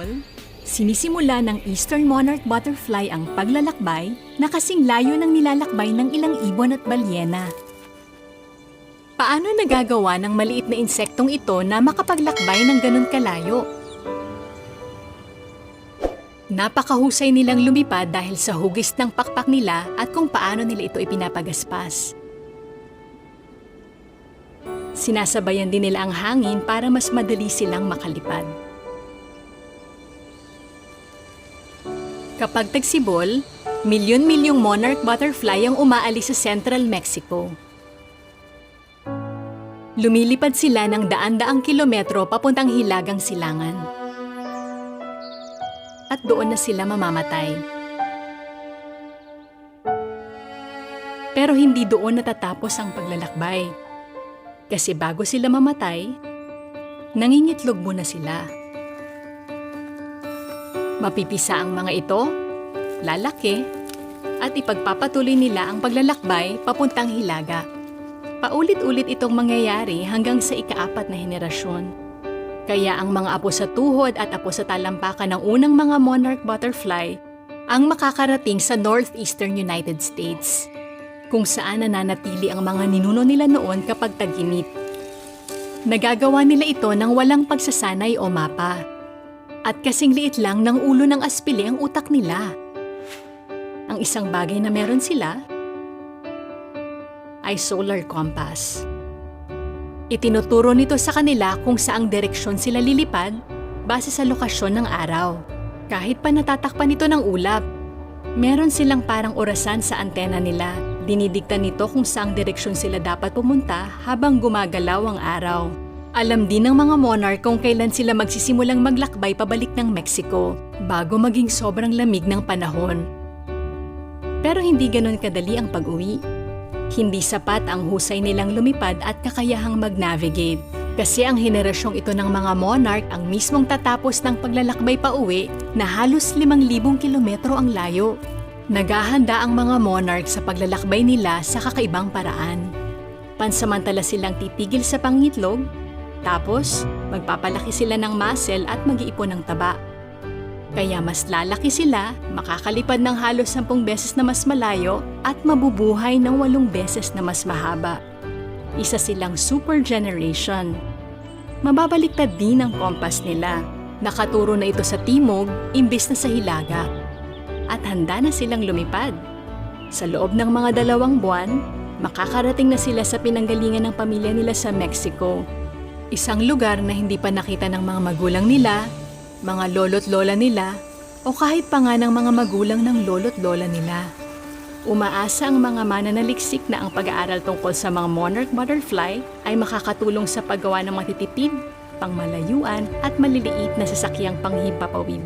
Sibol, sinisimula ng Eastern Monarch Butterfly ang paglalakbay na kasing layo ng nilalakbay ng ilang ibon at balyena. Paano nagagawa ng maliit na insektong ito na makapaglakbay ng ganun kalayo? Napakahusay nilang lumipad dahil sa hugis ng pakpak nila at kung paano nila ito ipinapagaspas. Sinasabayan din nila ang hangin para mas madali silang makalipad. Kapag tagsibol, milyon-milyong monarch butterfly ang umaalis sa central Mexico. Lumilipad sila ng daan-daang kilometro papuntang Hilagang Silangan. At doon na sila mamamatay. Pero hindi doon natatapos ang paglalakbay. Kasi bago sila mamatay, nangingitlog muna sila. Mapipisa ang mga ito, lalaki, at ipagpapatuloy nila ang paglalakbay papuntang Hilaga. Paulit-ulit itong mangyayari hanggang sa ikaapat na henerasyon. Kaya ang mga apo sa tuhod at apo sa talampakan ng unang mga monarch butterfly ang makakarating sa northeastern United States, kung saan nananatili ang mga ninuno nila noon kapag tag-init. Nagagawa nila ito ng walang pagsasanay o mapa. At kasing liit lang ng ulo ng aspili ang utak nila. Ang isang bagay na meron sila ay solar compass. Itinuturo nito sa kanila kung saang direksyon sila lilipad base sa lokasyon ng araw. Kahit pa natatakpan ito ng ulap, meron silang parang orasan sa antena nila. Dinidikta nito kung saang direksyon sila dapat pumunta habang gumagalaw ang araw. Alam din ng mga monarch kung kailan sila magsisimulang maglakbay pabalik ng Mexico bago maging sobrang lamig ng panahon. Pero hindi ganon kadali ang pag-uwi. Hindi sapat ang husay nilang lumipad at kakayahang mag-navigate. Kasi ang henerasyong ito ng mga monarch ang mismong tatapos ng paglalakbay pa uwi na halos 5,000 kilometro ang layo. Naghahanda ang mga monarch sa paglalakbay nila sa kakaibang paraan. Pansamantala silang titigil sa pangitlog, tapos magpapalaki sila ng muscle at mag-iipon ng taba. Kaya mas lalaki sila, makakalipad ng halos 10 beses na mas malayo at mabubuhay ng 8 beses na mas mahaba. Isa silang super generation. Mababaliktad din ang kompas nila. Nakaturo na ito sa timog imbis na sa hilaga. At handa na silang lumipad. Sa loob ng mga dalawang buwan, makakarating na sila sa pinanggalingan ng pamilya nila sa Mexico. Isang lugar na hindi pa nakita ng mga magulang nila mga lolo't lola nila o kahit pa nga ng mga magulang ng lolo't lola nila. Umaasa ang mga mananaliksik na ang pag-aaral tungkol sa mga monarch butterfly ay makakatulong sa paggawa ng matitipid, pangmalayuan at maliliit na sasakyang panghimpapawid.